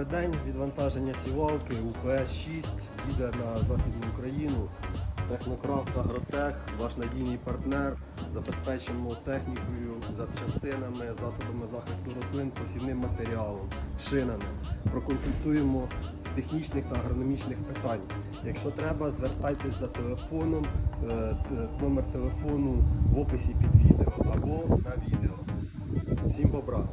Добрий день, відвантаження сівалки УПС-6 їде на Західну Україну. Технокрафт Агротех, ваш надійний партнер. Забезпечимо технікою, запчастинами, засобами захисту рослин, посівним матеріалом, шинами. Проконсультуємо з технічних та агрономічних питань. Якщо треба, звертайтесь за телефоном, е, номер телефону в описі під відео або на відео. Всім добра!